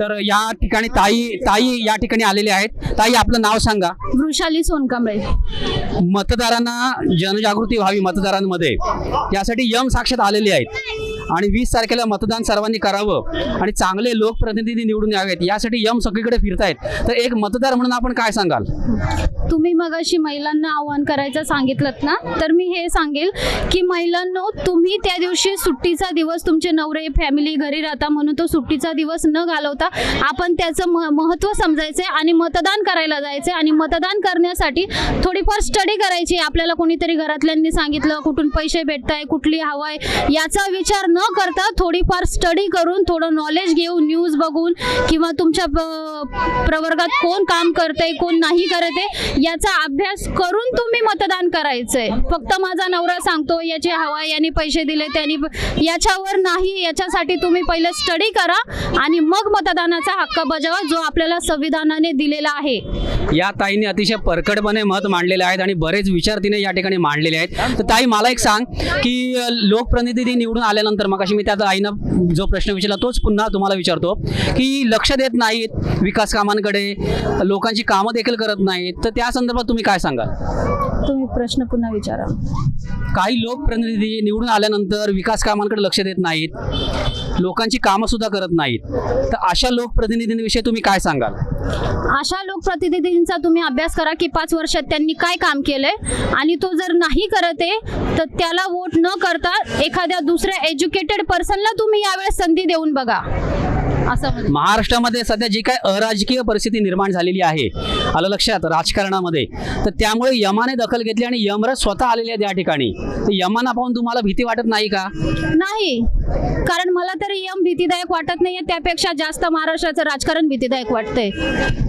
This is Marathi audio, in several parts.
तर या ठिकाणी ताई ताई या ठिकाणी आलेले आहेत. ताई आपलं नाव सांगा. वृषाली सोनकांबळे. मतदारांना जनजागृती व्हावी मतदारांमध्ये. यासाठी यम साक्षात आलेले आहेत. आणि वीस तारखेला मतदान सर्वांनी करावं आणि चांगले लोकप्रतिनिधी निवडून यावेत. यासाठी यम सगळीकडे फिरतायत. तर एक मतदार म्हणून आपण काय सांगाल? तुम्ही मगाशी महिलांना आव्हान करायचं सांगितलं ना तर मी हे सांगेल की महिलांनो तुम्ही त्या दिवशी सुट्टीचा दिवस तुमचे नवरे फॅमिली घरी राहता म्हणून तो सुट्टीचा दिवस न घालवता आपण त्याचं म महत्त्व समजायचं आणि मतदान करायला जायचं आणि मतदान करण्यासाठी थोडीफार स्टडी करायची. आपल्याला कोणीतरी घरातल्यांनी सांगितलं कुठून पैसे भेटताय कुठली हवा आहे याचा विचार न करता थोडीफार स्टडी करून थोडं नॉलेज घेऊन न्यूज बघून किंवा तुमच्या प्रवर्गात कोण काम करतंय कोण नाही करत आहे याचा अभ्यास करून तुम्ही मतदान करायचंय. फक्त माझा नवरा सांगतो याची हवा याने यांनी पैसे दिले त्यांनी याच्यावर नाही याच्यासाठी तुम्ही पहिले स्टडी करा आणि मग मतदानाचा हक्क बजावा जो आपल्याला संविधानाने दिलेला आहे. या ताईने अतिशय परकडपणे मत मांडलेले आहेत आणि बरेच विचार तिने या ठिकाणी मांडलेले आहेत. तर ताई मला एक सांग की लोकप्रतिनिधी निवडून आल्यानंतर मग मी त्या ताईनं जो प्रश्न विचारला तोच पुन्हा तुम्हाला विचारतो की लक्ष देत नाहीत विकास कामांकडे लोकांची कामं देखील करत नाहीत तर त्या संदर्भात तुम्ही काय सांगाल? तुम्ही प्रश्न पुन्हा विचारा. काही लोकप्रतिनिधी निवडून आल्यानंतर विकास कामांकडे लक्ष देत नाहीत लोकांची कामं सुद्धा करत नाहीत तर अशा लोकप्रतिनिधींविषयी तुम्ही काय सांगाल? अशा लोकप्रतिनिधींचा तुम्ही अभ्यास करा की पाच वर्षात त्यांनी काय काम केलंय आणि तो जर नाही करत आहे तर त्याला वोट न करता एखाद्या दुसऱ्या एज्युकेटेड पर्सनला तुम्ही यावेळेस संधी देऊन बघा. असं. महाराष्ट्रामध्ये सध्या जी काय अराजकीय परिस्थिती निर्माण झालेली आहे आलं लक्षात राजकारणामध्ये तर त्यामुळे यमाने दखल घेतली आणि यमराज स्वतः आलेले आहेत या ठिकाणी. तर यमाना पाहून तुम्हाला भीती वाटत नाही का? नाही. कारण मला तरी यम भीतीदायक वाटत नाहीये त्यापेक्षा जास्त महाराष्ट्राचं राजकारण भीतीदायक वाटतंय.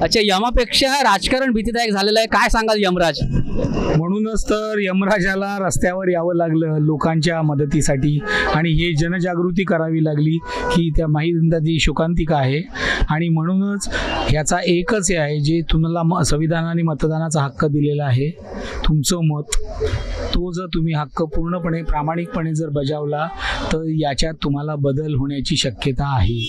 अच्छा यमापेक्षा राजकारण भीतीदायक झालेलं आहे. काय सांगाल यमराज? म्हणूनच तर यमराजाला रस्त्यावर यावं लागलं लोकांच्या मदतीसाठी आणि हे जनजागृती करावी लागली की त्या माहिती युगांतिक आहे. आणि म्हणूनच ह्याचा एकच हे आहे जे तुम्हाला म संविधानाने मतदानाचा हक्क दिलेला आहे तुमचं मत तो जर तुम्ही हक्क पूर्णपणे प्रामाणिकपणे जर बजावला तर याच्यात तुम्हाला बदल होण्याची शक्यता आहे.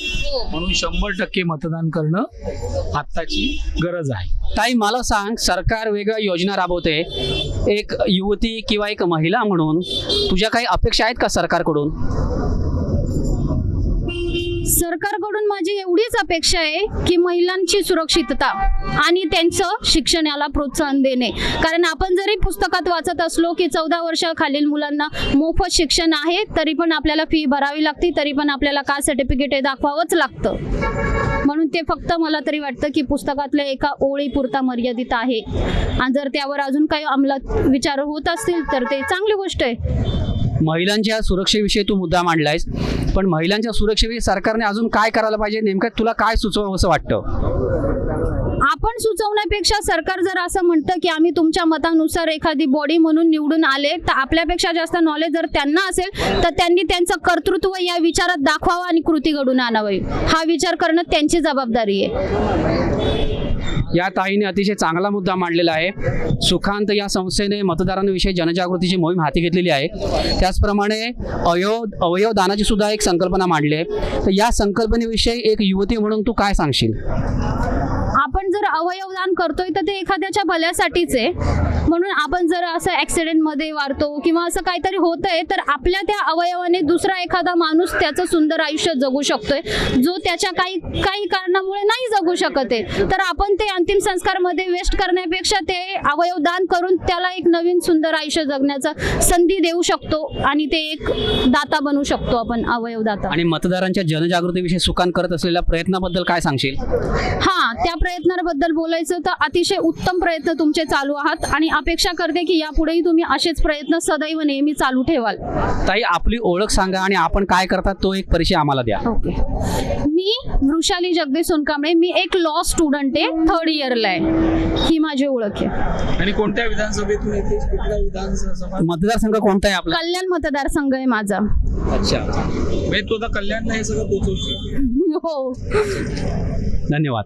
म्हणून शंभर टक्के मतदान करणं आत्ताची गरज आहे. ताई मला सांग सरकार वेगळ्या योजना राबवते. एक युवती किंवा एक महिला म्हणून तुझ्या काही अपेक्षा आहेत का सरकारकडून? सरकारकडून माझी एवढीच अपेक्षा आहे की महिलांची सुरक्षितता आणि त्यांचं शिक्षणाला प्रोत्साहन देणे. कारण आपण जरी पुस्तकात वाचत असलो की चौदा वर्षाखालील मुलांना मोफत शिक्षण आहे तरी पण आपल्याला फी भरावी लागते तरी पण आपल्याला का सर्टिफिकेट हे दाखवावंच लागतं. म्हणून ते फक्त मला तरी वाटतं की पुस्तकातल्या एका ओळीपुरता मर्यादित आहे. आणि जर त्यावर अजून काही अंमलात विचार होत असतील तर ते चांगली गोष्ट आहे. महिलांच्या सुरक्षेविषयी तू मुद्दा मांडलायस पण महिलांच्या सुरक्षेविषयी सरकारने अजून काय करायला पाहिजे? नेमकं तुला काय सुचवावं असं वाटतं? आपण सुचवण्यापेक्षा सरकार जर असं म्हणतं की आम्ही तुमच्या मतानुसार एखादी बॉडी म्हणून निवडून आले तर आपल्यापेक्षा जास्त नॉलेज जर त्यांना असेल तर त्यांनी त्यांचं कर्तृत्व या विचारात दाखवावं आणि कृती घडून आणावी. हा विचार करणं त्यांची जबाबदारी आहे. या ताईने अतिशय चांगला मुद्दा मांडलेला आहे. सुखांत या संस्थेने मतदारांविषयी जनजागृतीची मोहीम हाती घेतलेली आहे. त्याचप्रमाणे अवयव अवयव दानाची सुद्धा एक संकल्पना मांडली आहे. तर या संकल्पनेविषयी एक युवती म्हणून तू काय सांगशील? आपण जर अवयव दान करतोय तर ते एखाद्याच्या भल्यासाठीच आहे. म्हणून आपण जर असं ॲक्सिडेंटमध्ये वारतो किंवा असं काहीतरी होतंय तर आपल्या त्या अवयवाने दुसरा एखादा माणूस त्याचं सुंदर आयुष्य जगू शकतोय जो त्याच्या काही काही कारणामुळे नाही जगू शकत आहे. तर आपण ते अंतिम संस्कारमध्ये वेस्ट करण्यापेक्षा ते अवयव दान करून त्याला एक नवीन सुंदर आयुष्य जगण्याचा संधी देऊ शकतो आणि ते एक दाता बनू शकतो आपण अवयव दाता. आणि मतदारांच्या जनजागृतीविषयी सुखांत करत असलेल्या प्रयत्नाबद्दल काय सांगशील? हा त्या प्रयत्नांबद्दल बोलायचं तर अतिशय उत्तम प्रयत्न तुमचे चालू आहात आणि अपेक्षा करते की यापुढेही तुम्ही असेच प्रयत्न सदैव नेहमी चालू ठेवाल. ताई आपली ओळख सांगा आणि आपण काय करतात तो एक परिचय आम्हाला द्या. ओके. मी वृषाली जगदीश सोनकांबळे मी एक लॉ स्टुडंट आहे थर्ड इयरला आहे. ही माझी ओळख आहे. आणि कोणत्या विधानसभेतून येते? कुठल्या विधानसभा? मतदारसंघ कोणता आहे आपला? कल्याण मतदारसंघ आहे माझा. अच्छा. म्हणजे कल्याण हे सगळं पोचवशील. हो. धन्यवाद.